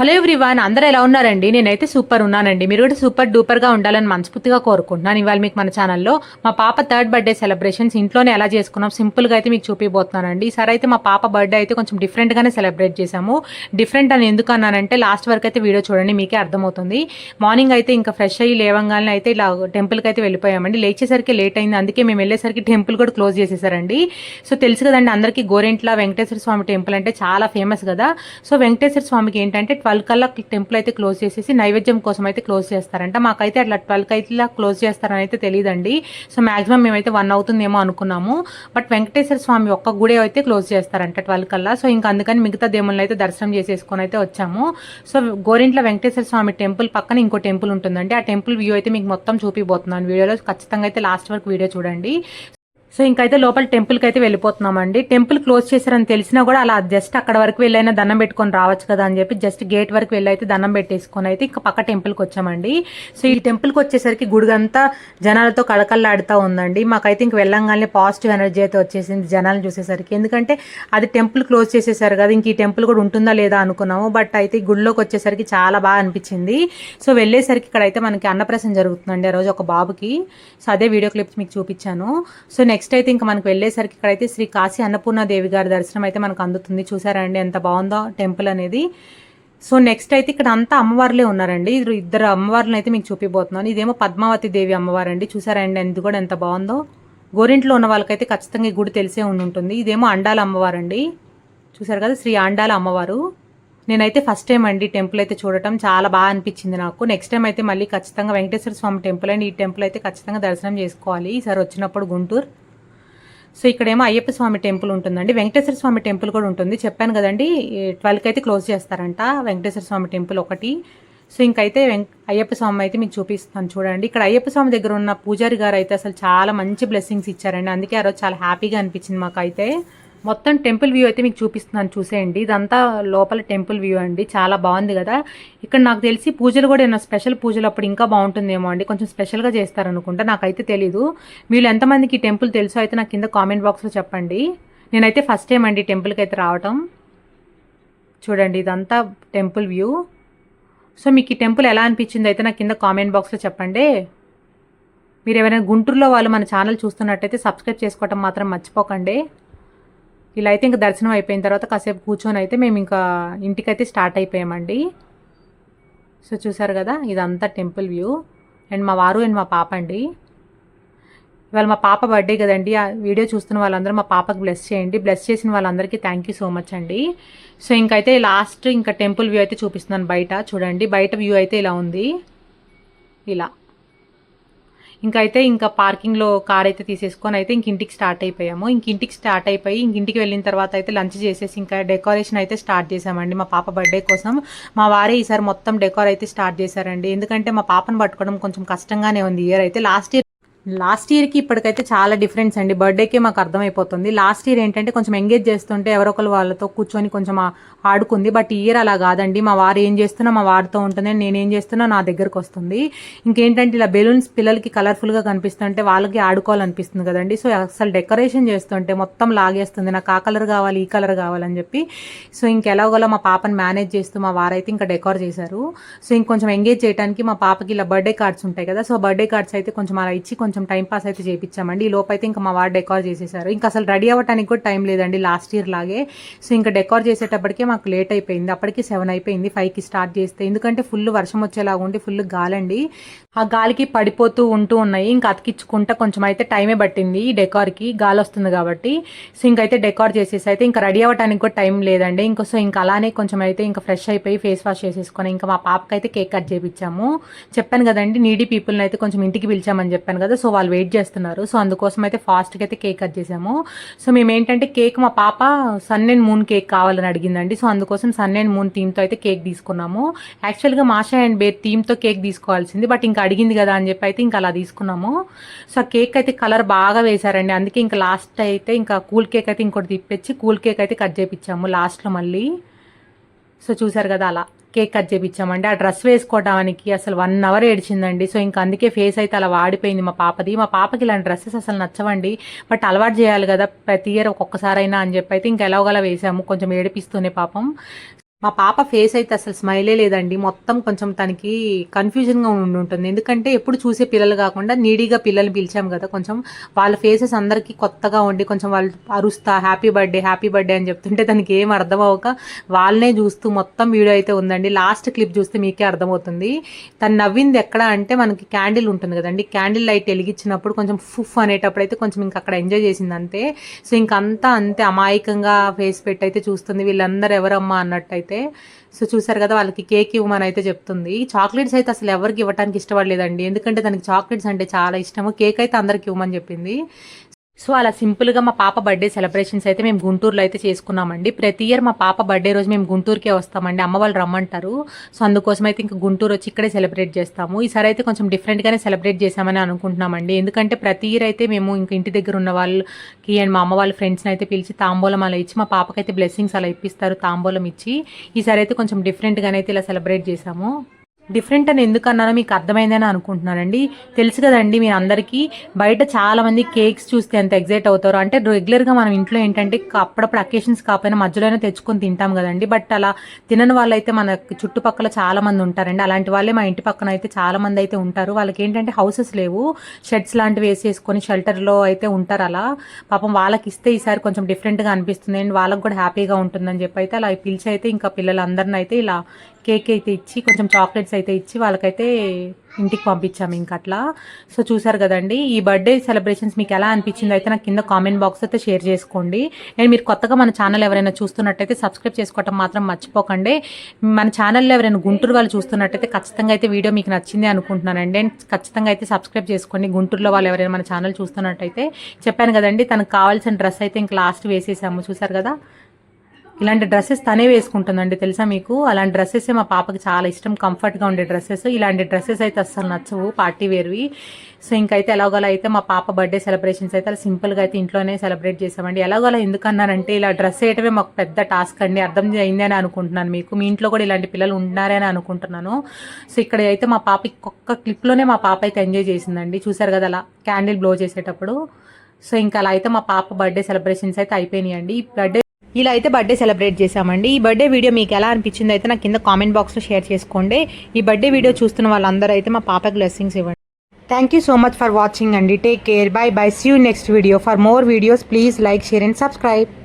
Hello everyone అందరూ ఎలా ఉన్నారండి? నేనైతే సూపర్ ఉన్నానండి. మీరు కూడా సూపర్ డూపర్గా ఉండాలని మనస్ఫూర్తిగా కోరుకుంటున్నాను. ఇవాళ మీకు మన ఛానల్లో మా పాప థర్డ్ బర్త్డే సెలబ్రేషన్స్ ఇంట్లోనే ఎలా చేసుకున్నాం సింపుల్గా అయితే మీకు చూపిపోతున్నానండి ఈసారి అయితే మా పాప బర్త్డే అయితే కొంచెం డిఫరెంట్గానే సెలబ్రేట్ చేశాము. డిఫరెంట్ అని ఎందుకు అన్నానంటే లాస్ట్ వరకు అయితే వీడియో చూడండి మీకే అర్థమవుతుంది. మార్నింగ్ అయితే ఇంకా ఫ్రెష్ అయ్యి లేవంగానే అయితే ఇలా టెంపుల్కి అయితే వెళ్ళిపోయామండి. లేచేసరికి లేట్ అయింది. అందుకే మేము వెళ్ళేసరికి టెంపుల్ కూడా క్లోజ్ చేసేసారండి. సో తెలుసు కదండి అందరికీ గోరెంట్ల వెంకటేశ్వర స్వామి టెంపుల్ అంటే చాలా ఫేమస్ కదా. సో వెంకటేశ్వర స్వామికి ఏంటంటే ట్వెల్వ్ కల్లా టెంపుల్ అయితే క్లోజ్ చేసేసి నైవేద్యం కోసం అయితే క్లోజ్ చేస్తారంట. మాకైతే అట్లా ట్వెల్వ్ అయితే క్లోజ్ చేస్తారని అయితే తెలియదండి సో మాక్సిమం మేమైతే వన్ అవుతుందేమో అనుకున్నాము. బట్ వెంకటేశ్వర స్వామి ఒక్క గుడి అయితే క్లోజ్ చేస్తారంట ట్వెల్వ్ కల్లా సో ఇంకా అందుకని మిగతా దేవుళ్ళు అయితే దర్శనం చేసేసుకొని అయితే వచ్చాము. సో గోరింట్ల వెంకటేశ్వర స్వామి టెంపుల్ పక్కన ఇంకో టెంపుల్ ఉంటుందండి. ఆ టెంపుల్ వ్యూ అయితే మీకు మొత్తం చూపిపోతున్నాను వీడియోలో ఖచ్చితంగా అయితే లాస్ట్ వరకు వీడియో చూడండి. సో ఇంకైతే లోపల టెంపుల్కి అయితే వెళ్ళిపోతున్నామండి. టెంపుల్ క్లోజ్ చేశారని తెలిసినా కూడా అలా జస్ట్ అక్కడ వరకు వెళ్ళైనా దండం పెట్టుకొని రావచ్చు కదా అని చెప్పి జస్ట్ గేట్ వరకు వెళ్ళి అయితే దండం పెట్టేసుకొని అయితే ఇంకా పక్క టెంపుల్కి వచ్చామండి. సో ఈ టెంపుల్కి వచ్చేసరికి గుడిగంతా జనాలతో కళకళలాడుతూ ఉందండి. మాకైతే ఇంక వెళ్ళంగానే పాజిటివ్ ఎనర్జీ అయితే వచ్చేసింది జనాలను చూసేసరికి. ఎందుకంటే అది టెంపుల్ క్లోజ్ చేసేసారు కదా ఇంక ఈ టెంపుల్ కూడా ఉంటుందా లేదా అనుకున్నాము. బట్ అయితే గుడిలోకి వచ్చేసరికి చాలా బాగా అనిపించింది. సో వెళ్ళేసరికి ఇక్కడ అయితే మనకి అన్నప్రసన్న జరుగుతుందండి ఆ రోజు ఒక బాబుకి. సో అదే వీడియో క్లిప్స్ మీకు చూపించాను. సో నెక్స్ట్ నెక్స్ట్ అయితే ఇంకా మనకు వెళ్ళేసరికి ఇక్కడైతే శ్రీ కాశీ అన్నపూర్ణాదేవి గారి దర్శనం అయితే మనకు అందుతుంది. చూసారండి ఎంత బాగుందో టెంపుల్ అనేది. సో నెక్స్ట్ అయితే ఇక్కడ అంతా అమ్మవార్లే ఉన్నారండి. ఇద్దరు అమ్మవార్లను అయితే మీకు చూపిపోతున్నాను ఇదేమో పద్మావతి దేవి అమ్మవారు అండి చూసారండి ఇది కూడా ఎంత బాగుందో. గోరింట్లో ఉన్న వాళ్ళకైతే ఖచ్చితంగా ఈ గుడి తెలిసే ఉండి ఉంటుంది. ఇదేమో అండాల అమ్మవారు అండి చూసారు కదా శ్రీ అండాల అమ్మవారు. నేనైతే ఫస్ట్ టైం అండి టెంపుల్ అయితే చూడటం. చాలా బాగా అనిపించింది నాకు. నెక్స్ట్ టైం అయితే మళ్ళీ ఖచ్చితంగా వెంకటేశ్వర స్వామి టెంపుల్ అండ్ ఈ టెంపుల్ అయితే ఖచ్చితంగా దర్శనం చేసుకోవాలి. ఈసారి వచ్చినప్పుడు గుంటూరు. సో ఇక్కడేమో అయ్యప్ప స్వామి టెంపుల్ ఉంటుందండి. వెంకటేశ్వర స్వామి టెంపుల్ కూడా ఉంటుంది. చెప్పాను కదండి ట్వెల్వ్కి అయితే క్లోజ్ చేస్తారంట వెంకటేశ్వర స్వామి టెంపుల్ ఒకటి. సో ఇంకైతే వెంక అయ్యప్ప స్వామి అయితే మీకు చూపిస్తాను చూడండి. ఇక్కడ అయ్యప్ప స్వామి దగ్గర ఉన్న పూజారి గారు అయితే అసలు చాలా మంచి బ్లెస్సింగ్స్ ఇచ్చారండి. అందుకే ఆ రోజు చాలా హ్యాపీగా అనిపించింది మాకైతే. మొత్తం టెంపుల్ వ్యూ అయితే మీకు చూపిస్తున్నాను చూసేయండి. ఇదంతా లోపల టెంపుల్ వ్యూ అండి. చాలా బాగుంది కదా. ఇక్కడ నాకు తెలిసి పూజలు కూడా ఏమైనా స్పెషల్ పూజలు అప్పుడు ఇంకా బాగుంటుందేమో అండి. కొంచెం స్పెషల్గా చేస్తారనుకుంటా నాకైతే తెలీదు. మీరు ఎంతమందికి ఈ టెంపుల్ తెలుసో అయితే నాకు కింద కామెంట్ బాక్స్లో చెప్పండి. నేనైతే ఫస్ట్ టైం అండి టెంపుల్కి అయితే రావటం. చూడండి ఇదంతా టెంపుల్ వ్యూ. సో మీకు ఈ టెంపుల్ ఎలా అనిపించింది అయితే నాకు కింద కామెంట్ బాక్స్లో చెప్పండి. మీరు ఎవరైనా గుంటూరులో వాళ్ళు మన ఛానల్ చూస్తున్నట్టయితే సబ్స్క్రైబ్ చేసుకోవటం మాత్రం మర్చిపోకండి. ఇలా అయితే ఇంకా దర్శనం అయిపోయిన తర్వాత కాసేపు కూర్చొని అయితే మేము ఇంకా ఇంటికైతే స్టార్ట్ అయిపోయామండి. సో చూసారు కదా ఇదంతా టెంపుల్ వ్యూ. అండ్ మా వారు అండ్ మా పాప అండి. ఇవాళ మా పాప బర్త్డే కదండి ఆ వీడియో చూస్తున్న వాళ్ళందరూ మా పాపకు బ్లెస్ చేయండి. బ్లెస్ చేసిన వాళ్ళందరికీ థ్యాంక్ యూ సో మచ్ అండి. సో ఇంకైతే లాస్ట్ ఇంకా టెంపుల్ వ్యూ అయితే చూపిస్తున్నాను బయట. చూడండి బయట వ్యూ అయితే ఇలా ఉంది. ఇలా. ఇంకైతే ఇంకా పార్కింగ్లో కార్ అయితే తీసేసుకొని అయితే ఇంక ఇంటికి స్టార్ట్ అయిపోయాము. ఇంక ఇంటికి స్టార్ట్ అయిపోయి ఇంక ఇంటికి వెళ్ళిన తర్వాత అయితే లంచ్ చేసేసి ఇంకా డెకరేషన్ అయితే స్టార్ట్ చేసామండి మా పాప బర్త్డే కోసం. మా వారే ఈసారి మొత్తం డెకోర్ అయితే స్టార్ట్ చేశారండి. ఎందుకంటే మా పాపను పట్టుకోవడం కొంచెం కష్టంగానే ఉంది. ఇయర్ అయితే లాస్ట్ ఇయర్ లాస్ట్ ఇయర్కి ఇప్పటికైతే చాలా డిఫరెన్స్ అండి. బర్త్డేకి మాకు అర్థమైపోతుంది. లాస్ట్ ఇయర్ ఏంటంటే కొంచెం ఎంగేజ్ చేస్తుంటే ఎవరొకరు వాళ్ళతో కూర్చొని కొంచెం ఆడుకుంది. బట్ ఇయర్ అలా కాదండి. మా వారు ఏం చేస్తున్నా మా వారితో ఉంటుంది నేనేం చేస్తున్నా నా దగ్గరకు వస్తుంది. ఇంకేంటంటే ఇలా బెలూన్స్ పిల్లలకి కలర్ఫుల్గా కనిపిస్తుంటే వాళ్ళకి ఆడుకోవాలనిపిస్తుంది కదండి. సో అసలు డెకరేషన్ చేస్తుంటే మొత్తం లాగేస్తుంది. నాకు ఆ కలర్ కావాలి ఈ కలర్ కావాలని చెప్పి. సో ఇంకెలాగోలా మా పాపని మేనేజ్ చేస్తూ మా వారైతే ఇంకా డెకోర్ చేశారు. సో ఇంకొంచెం ఎంగేజ్ చేయడానికి మా పాపకి ఇలా బర్త్డే కార్డ్స్ ఉంటాయి కదా. సో బర్త్డే కార్డ్స్ అయితే కొంచెం అలా ఇచ్చి కొంచెం టైం పాస్ అయితే చేయించామండి ఈ లోపైతే ఇంకా మా వారు డెకార్ చేసేసారు. ఇంకా అసలు రెడీ అవ్వడానికి కూడా టైం లేదండి. లాస్ట్ ఇయర్ లాగే. సో ఇంకా డెకార్ చేసేటప్పటికే మాకు లేట్ అయిపోయింది. అప్పటికి సెవెన్ అయిపోయింది ఫైవ్కి స్టార్ట్ చేస్తే. ఎందుకంటే ఫుల్ వర్షం వచ్చేలాగా ఉండి ఫుల్ గాలండి. ఆ గాలికి పడిపోతూ ఉంటూ ఉన్నాయి. ఇంకా అతికించుకుంటా కొంచెం అయితే టైమే పట్టింది ఈ డెకార్కి గాలి వస్తుంది కాబట్టి. సో ఇంకైతే డెకార్ చేసేసి అయితే ఇంకా రెడీ అవ్వడానికి కూడా టైం లేదండి. ఇంకో సో ఇంకా అలానే కొంచెం అయితే ఇంకా ఫ్రెష్ అయిపోయి ఫేస్ వాష్ చేసేసుకొని ఇంకా మా పాపకి అయితే కేక్ కట్ చేయించాము చెప్పాను కదండి నీడీ పీపుల్ని అయితే కొంచెం ఇంటికి పిలిచామని చెప్పాను కదా. సో వాళ్ళు వెయిట్ చేస్తున్నారు. సో అందుకోసం అయితే ఫాస్ట్గా అయితే కేక్ కట్ చేసాము. సో మేము ఏంటంటే కేక్ మా పాప సన్ అండ్ మూన్ కేక్ కావాలని అడిగిందండి. సో అందుకోసం సన్ అండ్ మూన్ థీమ్తో అయితే కేక్ తీసుకున్నాము. యాక్చువల్గా మాషా అండ్ బేర్ థీమ్తో కేక్ తీసుకోవాల్సింది బట్ ఇంకా అడిగింది కదా అని చెప్పి అయితే ఇంకా అలా తీసుకున్నాము. సో ఆ కేక్ అయితే కలర్ బాగా వేశారండి. అందుకే ఇంకా లాస్ట్ అయితే ఇంకా కూల్ కేక్ అయితే ఇంకోటి తిప్పించి కూల్ కేక్ అయితే కట్ చేయించాము లాస్ట్లో మళ్ళీ. సో చూసారు కదా అలా. కేక్ కట్ చేయించామండి ఆ డ్రెస్ వేసుకోవడానికి అసలు వన్ అవర్ ఏడిచిందండి. సో ఇంకా అందుకే ఫేస్ అయితే అలా వాడిపోయింది మా పాపది. మా పాపకి ఇలాంటి డ్రెస్సెస్ అసలు నచ్చవండి. బట్ అలవాటు చేయాలి కదా. ప్రతి ఇయర్ ఒక్కొక్కసారైనా అని చెప్పి అయితే ఇంకా ఎలాగోలా వేసాము. కొంచెం ఏడిపిస్తూనే పాపం. మా పాప ఫేస్ అయితే అసలు స్మైలే లేదండి. మొత్తం కొంచెం తనకి కన్ఫ్యూజన్గా ఉండి ఉంటుంది. ఎందుకంటే ఎప్పుడు చూసే పిల్లలు కాకుండా నీడీగా పిల్లల్ని పిలిచాం కదా కొంచెం వాళ్ళ ఫేసెస్ అందరికీ కొత్తగా ఉండి కొంచెం వాళ్ళు అరుస్తా హ్యాపీ బర్త్డే హ్యాపీ బర్త్డే అని చెప్తుంటే తనకి ఏం అర్థం అవ్వక వాళ్ళనే చూస్తూ మొత్తం వీడియో అయితే ఉందండి. లాస్ట్ క్లిప్ చూస్తే మీకే అర్థమవుతుంది. తను నవ్వింది ఎక్కడ అంటే మనకి క్యాండిల్ ఉంటుంది కదండి. క్యాండిల్ లైట్ వెలిగించినప్పుడు కొంచెం ఫుఫ్ అనేటప్పుడు అయితే కొంచెం ఇంకా అక్కడ ఎంజాయ్ చేసింది అంతే. సో ఇంకంతా అంతే అమాయకంగా ఫేస్ పెట్టి అయితే చూస్తుంది. వీళ్ళందరూ ఎవరమ్మా అన్నట్టు అయితే సో చూసారు కదా వాళ్ళకి కేక్ ఇవ్వమని అయితే చెప్తుంది. చాక్లెట్స్ అయితే అసలు ఎవరికి ఇవ్వడానికి ఇష్టపడలేదండి. ఎందుకంటే దానికి చాక్లెట్స్ అంటే చాలా ఇష్టము. కేక్ అయితే అందరికి ఇవ్వమని చెప్పింది. సో అలా సింపుల్గా మా పాప బర్త్డే సెలబ్రేషన్స్ అయితే మేము గుంటూరులో అయితే చేసుకున్నామండి. ప్రతి ఇయర్ మా పాప బర్త్డే రోజు మేము గుంటూరుకే వస్తామండి. అమ్మ వాళ్ళు రమ్మంటారు. సో అందుకోసం అయితే ఇంకా గుంటూరు వచ్చి ఇక్కడే సెలబ్రేట్ చేస్తాము. ఈసారి అయితే కొంచెం డిఫరెంట్గానే సెలబ్రేట్ చేసామని అనుకుంటున్నామండి. ఎందుకంటే ప్రతి ఇయర్ అయితే మేము ఇంకా ఇంటి దగ్గర ఉన్న వాళ్ళకి అండ్ మా అమ్మ వాళ్ళ ఫ్రెండ్స్ని అయితే పిలిచి తాంబూలం అలా ఇచ్చి మా పాపకైతే బ్లెస్సింగ్స్ అలా ఇప్పిస్తారు తాంబూలం ఇచ్చి. ఈసారి అయితే కొంచెం డిఫరెంట్గానే అయితే ఇలా సెలబ్రేట్ చేసాము డిఫరెంట్ అని ఎందుకు అన్నానో మీకు అర్థమైందని అనుకుంటున్నానండి. తెలుసు కదండి మీ అందరికీ బయట చాలా మంది కేక్స్ చూస్తే ఎంత ఎగ్జైట్ అవుతారు. అంటే రెగ్యులర్గా మనం ఇంట్లో ఏంటంటే అప్పుడప్పుడు అకేషన్స్ కాకపోయినా మధ్యలోనే తెచ్చుకొని తింటాం కదండి. బట్ అలా తినని వాళ్ళైతే మన చుట్టుపక్కల చాలా మంది ఉంటారండి. అలాంటి వాళ్ళే మా ఇంటి పక్కన అయితే చాలా మంది అయితే ఉంటారు. వాళ్ళకి ఏంటంటే హౌసెస్ లేవు. షెడ్స్ లాంటివి వేసేసుకొని షెల్టర్లో అయితే ఉంటారు అలా. పాపం వాళ్ళకి ఇస్తే ఈసారి కొంచెం డిఫరెంట్గా అనిపిస్తుంది. అండ్ వాళ్ళకి కూడా హ్యాపీగా ఉంటుందని చెప్పి అయితే అలా పిలిచి అయితే ఇంకా పిల్లలందరిని అయితే ఇలా కేక్ అయితే ఇచ్చి కొంచెం చాక్లెట్స్ అయితే ఇచ్చి వాళ్ళకైతే ఇంటికి పంపించాము ఇంక అట్లా. సో చూసారు కదండి ఈ బర్త్డే సెలబ్రేషన్స్ మీకు ఎలా అనిపించిందో అయితే నాకు కింద కామెంట్ బాక్స్ అయితే షేర్ చేసుకోండి. అండ్ మీరు కొత్తగా మన ఛానల్ ఎవరైనా చూస్తున్నట్టయితే సబ్స్క్రైబ్ చేసుకోవటం మాత్రం మర్చిపోకండి. మన ఛానల్లో ఎవరైనా గుంటూరు వాళ్ళు చూస్తున్నట్టయితే ఖచ్చితంగా అయితే వీడియో మీకు నచ్చింది అనుకుంటున్నానండి. అండ్ ఖచ్చితంగా అయితే సబ్స్క్రైబ్ చేసుకోండి. గుంటూరులో వాళ్ళు ఎవరైనా మన ఛానల్ చూస్తున్నట్టయితే చెప్పాను కదండి తనకు కావాల్సిన డ్రెస్ అయితే ఇంక లాస్ట్ వేసేసాము. చూసారు కదా? ఇలాంటి డ్రెస్సెస్ తనే వేసుకుంటుందండి తెలుసా మీకు? అలాంటి డ్రెస్సెస్ మా పాపకి చాలా ఇష్టం. కంఫర్ట్గా ఉండే డ్రెస్సెస్. ఇలాంటి డ్రెస్సెస్ అయితే అస్సలు నచ్చవు పార్టీ వేర్వి. సో ఇంకైతే ఎలాగోలా అయితే మా పాప బర్త్డే సెలబ్రేషన్స్ అయితే అలా సింపుల్గా అయితే ఇంట్లోనే సెలబ్రేట్ చేసామండి. ఎలాగోలా ఎందుకన్నానంటే ఇలా డ్రెస్ వేయటమే మాకు పెద్ద టాస్క్ అండి. అర్థం అయింది అని అనుకుంటున్నాను మీకు. మీ ఇంట్లో కూడా ఇలాంటి పిల్లలు ఉన్నారని అనుకుంటున్నాను. సో ఇక్కడ అయితే మా పాప ఒక్క క్లిప్లోనే మా పాప అయితే ఎంజాయ్ చేసిందండి. చూసారు కదా అలా క్యాండిల్ బ్లో చేసేటప్పుడు సో ఇంకా అలా అయితే మా పాప బర్త్డే సెలబ్రేషన్స్ అయితే అయిపోయినాయండి. ఈ బర్త్డే ఇలా అయితే బర్త్డే సెలబ్రేట్ చేశామండి. ఈ బర్త్డే వీడియో మీకు ఎలా అనిపించింది అయితే నాకు కింద కామెంట్ బాక్స్లో షేర్ చేసుకోండి. ఈ బర్త్డే వీడియో చూస్తున్న వాళ్ళందరూ అయితే మా పాపకి బ్లెస్సింగ్స్ ఇవ్వండి. Thank you so much for watching అండి. Take care bye bye see you next video for more videos please like share and subscribe